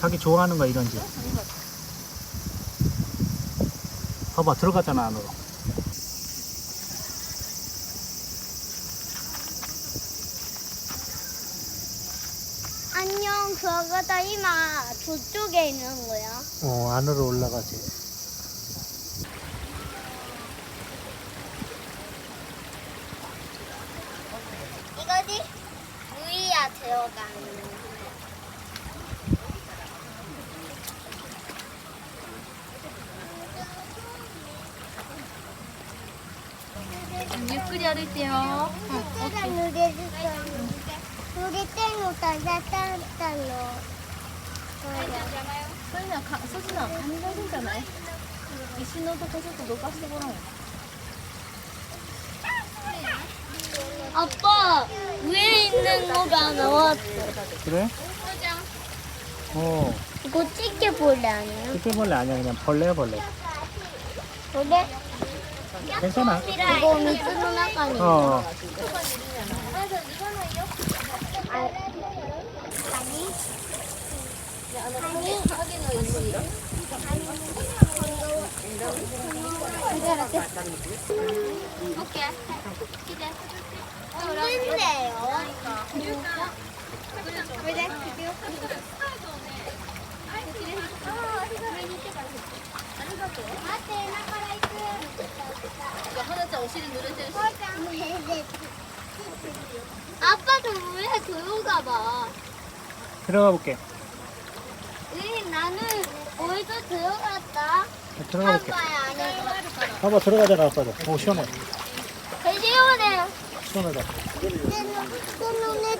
자기 좋아하는 거 이런지 봐봐 들어가잖아 안으로. 안녕 그거 다 이마. 저쪽에 있는 거야. 어 안으로 올라가지. 이거지? 무이야 들어가는 우리 어릴 때요. 내가 노래 때로 소진아, 소진아, 감기가 생잖아. 이 신호도 계속 녹았어 보라. 아빠 위에 있는 거가 나왔어. 그래? 어. 이거 찌개벌레 아니야? 그게 벌레 아니야. 그냥 벌레야 벌레. 그래? 消さここ水の中に。 아빠도 왜 조용가 봐. 들어가 볼게. 응, 나는 어디서 들어갔다. 자, 들어가 볼게. 아빠 봐. 들어가잖아 아빠도. 오 시원해. 시원하다. 시원해. の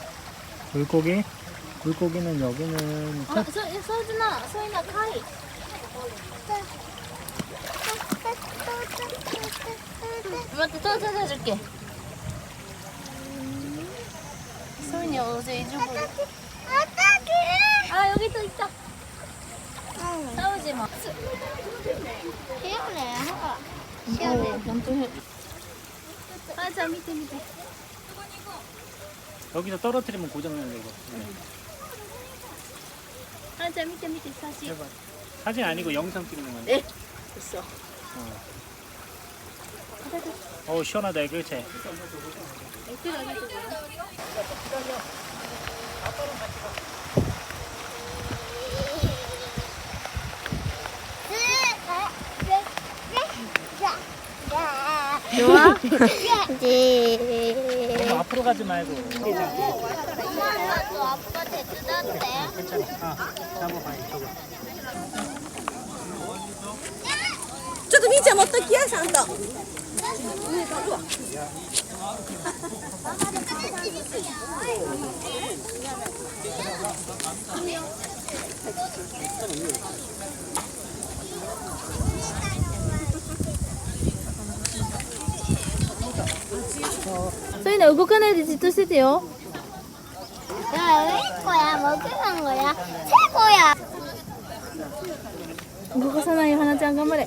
물고기? 물고기는 여기는 아, 서, 서진아, 서인아, 카이. 엄마한테 또 찾아줄게. 서인이 어제 이주고. 아, 여기 또 있다. 싸우지 마. 시원해. 어. 시원해. 아, 자, 밑에, 밑에. 여기서 떨어뜨리면 고장나는 이거 아, 자 밑에 밑에 사실. 해봐 사진 아니고 영상 찍는 건데 네. 됐어. 어우 시원하다 그렇지? 좋아? 네. 너무 앞으로 가지 말고 엄마가 또 아빠한테 주던데. 괜찮아 아, 잡아봐 이쪽으로 ちょっとみーちゃん持っときやちゃんと 소희나 動かないでじっとしててよ 야, 왜 거야? 먹으란 거야? 최고야. 動かさないよ花ちゃん頑張れ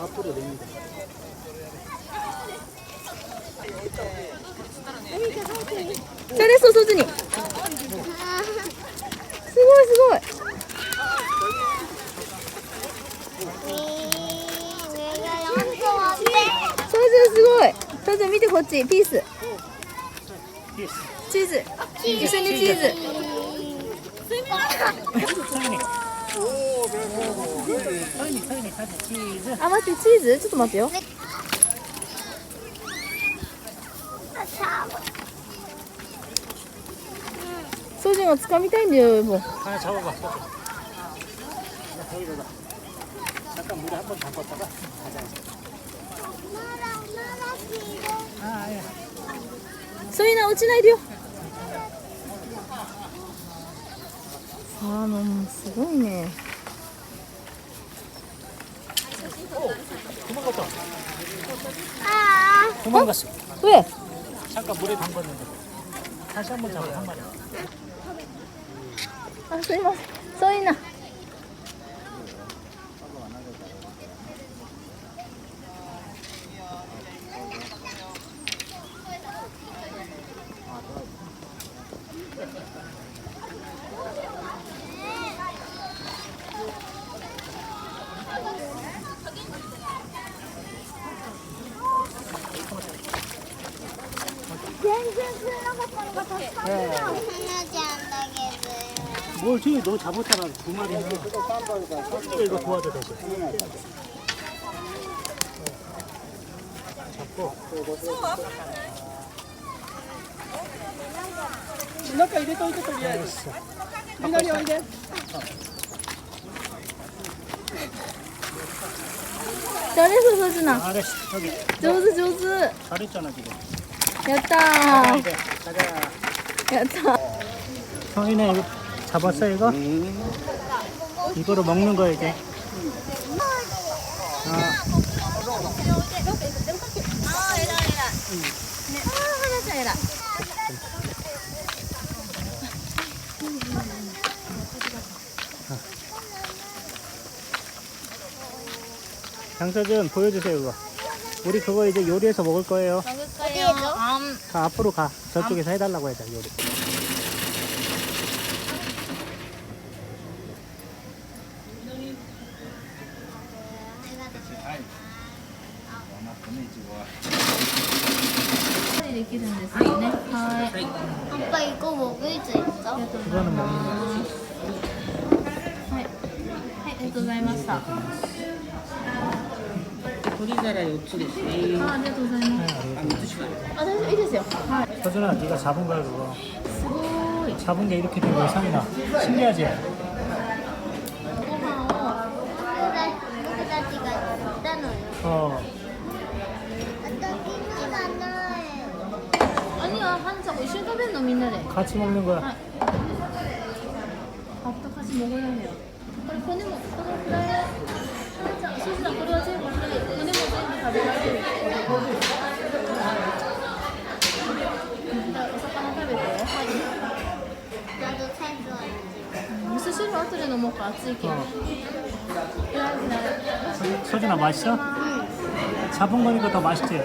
앞으로 냅니다. 잘했 チーピース。チーズ。一緒にチーズ。あ待ってチーズ？ちょっと待ってよ。ソジンは掴みたいんだよもう。そういうの落ちないでよあーもうすごいね 도망갔다. 아, 도망갔어. 上 잠깐 물에 담갔는데. 다시 한 번 잡아, 한 마리. あすいませんそ 뭘 저기 너 잡았잖아 두 마리는 가 이거 도와줘 잡고. 누나가 이래 떠 있을 거야. 알았어. 미나리 어이래. 어. 잘했어 서진아. 알았어. 저기. 조수 조수. 잘했잖아 지금. 됐다. 가자 이제 가자. 여자. 형이네 이거 잡았어 이거? 이거로 먹는 거야 이제. 아, 장서준 보여주세요 그거. 우리 그거 이제 요리해서 먹을 거예요. 먹을 거예요. 암 가, 앞으로 가. 저쪽에서 해달라고 해자, 요리. 이 できるんですよねはい 아빠 이거 먹을 수 있어? 그거는 먹는 거지. はい、はい、ありがとうございました。 あ、 鶏皿4つですね。ありがとうございます。 あ、3つしかない。あ、大丈夫いいですよ。はい。 서준아, 네가 잡은 거야, 그거. すごい。 잡은 게 이렇게 된 거야, 상인아. 신기하지? ご飯を。僕たちが言ったのよ 어. 私のがない 아니야, 한자고一緒に食べるのみんなで。はい。 같이 먹는 거야. 밥도 같이 먹어야 해요. これ骨もこのくらい。花ちゃん、そうしたらこれ 소- 소진아 맛있어? 잡은 거니까 더 맛있지?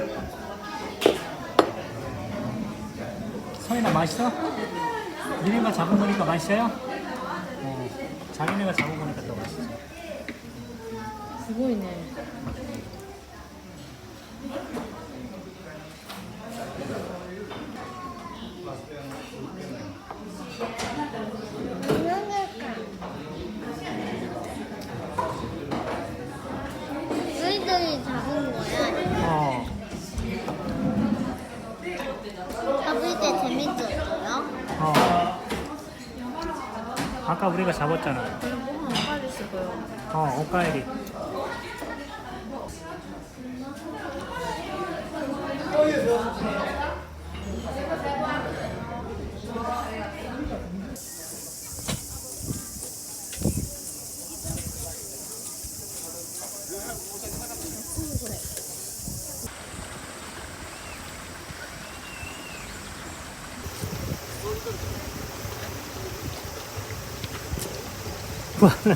소진아 맛있어? 니네가 잡은 거니까 맛있어요? 어, 자기네가 잡은 거니까 더 맛있어. 죽어 있네. 아까 우리가 잡았잖아요. 어, 옷가이리. Well,